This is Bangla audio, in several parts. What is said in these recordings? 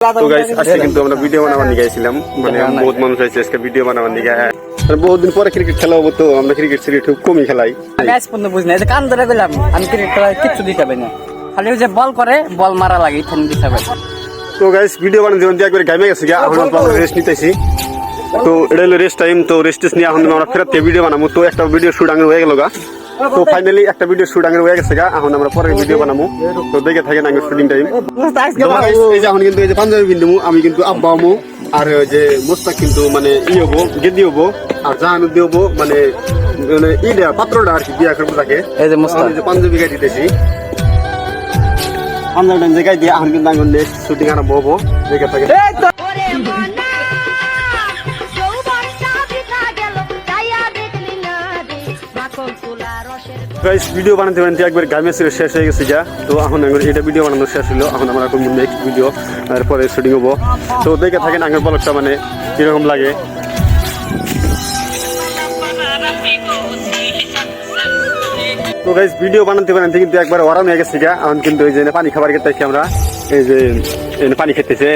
তো গাইস আজকে কিন্তু আমরা ভিডিও বানাবার নিয়ে গেছিলাম। মানে বহুত মানুষ আছে আজকে ভিডিও বানাবার নিয়ে। মানে বহুত দিন পরে ক্রিকেট খেলা হব তো আমরা ক্রিকেট সিরিজ খুব কমই খেলাই। ম্যাচ পর্যন্ত বুঝি না কান ধরে গেলাম আমি ক্রিকেট খেলায় কিচ্ছু দিতে পারি না। খালি যে বল করে বল মারা লাগে এখানে দিতে পারি তো গাইস ভিডিও বানাতে যেমন একবার গাইমে গেছে গিয়া। এখন আমরা রেস্ট নিতেছি। তো এটা হলো রেস্ট টাইম তো রেস্ট নিয়ে এখন আমরা ফেরত ভিডিও বানাবো। তো একটা ভিডিও শুট আঙের হয়ে গেল গা। তো ফাইনালি একটা ভিডিও শুট আঙের হয়ে গেছে গা এখন আমরা পরে ভিডিও বানাবো তো দেখে থাকেন আঙের শুটিং টাইম এই যে এখন কিন্তু এই যে পাঞ্জাবি কিন্তু আমি কিন্তু আব্বা আমু আর ওই যে মোস্তাক কিন্তু মানে ই হব গেদি হব আর জাহানুদ্দি হব মানে মানে ই দেয়া পাত্রটা আর কি বিয়া করব তাকে। এই যে মোস্তাক। যে পাঞ্জাবি গাই দিতেছি। পাঞ্জাবি গাই দিয়ে এখন কিন্তু আমি নেক্সট শুটিং আরম্ভ হব। দেখে থাকে গাইস ভিডিও বানাতে বানাতে একবার গামে ছিল শেষ হয়ে গেছে যা। তো এখন আমার এটা ভিডিও বানানো শেষ হলো। এখন আমরা এখন নেক্সট ভিডিও তারপরে শুটিং হব। তো দেখে থাকেন আগের বলকটা মানে কীরকম লাগে। তো গাইস ভিডিও বানাতে বানাতে কিন্তু একবার ওরাম হয়ে গেছে গা। এখন কিন্তু এই যে পানি খাবার খেতে আমরা। এই যে পানি খেতেছে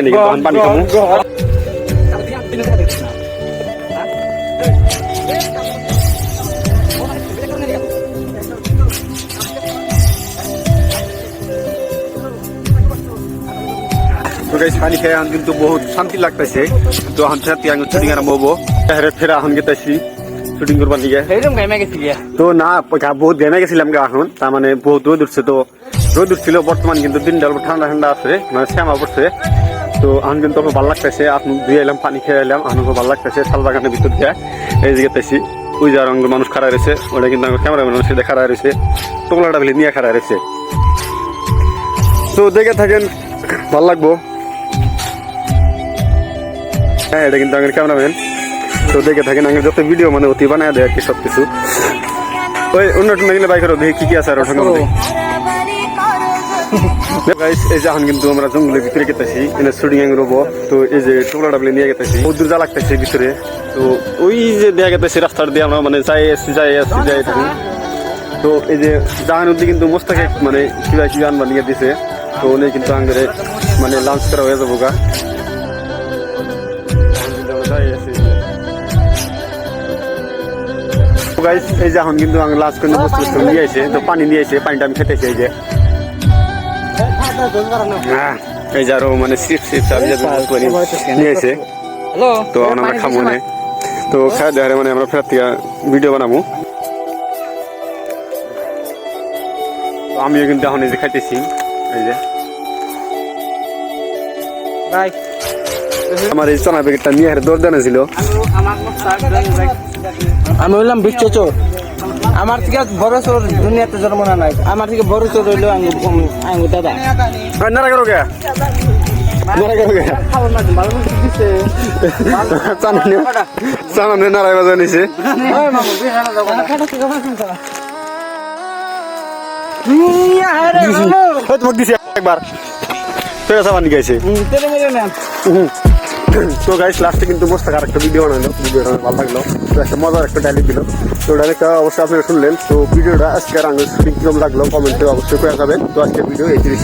পানি খাব তো গাইস পানি খেয়ে এখন কিন্তু বহুত শান্তি লাগতেছে তো এখন আমি শুটিং আরম্ভ হব। ফেরা ফেরা এখন গেতেছি শুটিং করবার দিকে গিয়া। তো না বহুত ঘেমে গেছিলাম গা এখন তার মানে বহুত রোদ উঠছে তো। রোদ উঠছিল বর্তমান কিন্তু দিনটা অল্প ঠান্ডা ঠান্ডা আছে মানে শ্যামা পড়ছে তো এখন কিন্তু আমার ভালো লাগতেছে আপনি ধুয়ে এলাম পানি খেয়ে এলাম খুব ভালো লাগতেছে শাল বাগানের ভিতর দিয়ে এই যে গেতেছি ওই যে রঙের মানুষ খাড়া রয়েছে ওটা কিন্তু আমার ক্যামেরা মানুষ সেটা খাড়া রয়েছে টোকলাটা ফেলে নিয়ে খাড়া রয়েছে তো দেখে থাকেন ভালো লাগবো। হ্যাঁ এটা কিন্তু আমার ক্যামেরাম্যান। তো দেখে থাকেন আমি যত ভিডিও মানে অতি বানায় দেয় আর কি সব কিছু ওই অন্য টন্য গেলে বাইকের দেখি কি কি আছে আর ওঠার মধ্যে এই যে এখন কিন্তু আমরা জঙ্গলের ভিতরে গেতেছি এনে শুটিং এর রবো তো এই যে টুকরাটা বলে নিয়ে গেতেছি, বহুত দূর যা লাগতেছে ভিতরে। তো ওই যে দেখা গেতেছে রাস্তার দিয়ে আমরা মানে যাই আসছি যাই আসছি যাই থাকি তো এই যে জাহানুদ্দি কিন্তু মোস্তাকে মানে কিবা কিবা আনবা নিয়ে দিছে তো উনি কিন্তু আঙ্গরে মানে লাঞ্চ করা হয়ে যাব গা। গাইস এই যে এখন কিন্তু আমি লাস্ট করে বস্তু বস্তু নিয়ে এসে তো পানি নিয়ে এসে পানিটা আমি খেতেছি এই যে। হ্যাঁ, এই যে আরও মানে সিপ সিপ আমি যে করে নিয়ে এসে হ্যালো তো এখন আমরা খাব না। তো খাই দেওয়ারে মানে আমরা ফেরার থেকে ভিডিও বানাবো তো আমিও কিন্তু এখন এই যে খাইতেছি এই যে। ভাই আমার এই চনা প্যাকেটটা নিয়ে হারে দৌড় দেনা ছিল আমি হইলাম বিশ্ব চোর আমার থেকে বড় চোর দুনিয়াতে জন্ম না নাই। আমার থেকে বড় চোর হইল আঙ্গু দাদা। নারা করো গে নারা করো গে চানা নিয়ে চানা নিয়ে নারায় বাজা নিছে। তোমাকে দিছি একবার। ফেরা সাবান গেছে তো গাইস লাস্টে কিন্তু মস্ত আর একটা ভিডিও বানালো ভিডিওটা ভালো লাগল। তো একটা মজার একটা ডায়লগ দিল। তো ডায়লগটা অবশ্যই আপনারা শুনলেন। তো ভিডিওটা আজকে আর আঙ্গুল শুটিং কীরকম লাগল কমেন্টে অবশ্যই করে যাবেন তো আজকে ভিডিও এই তিরিশ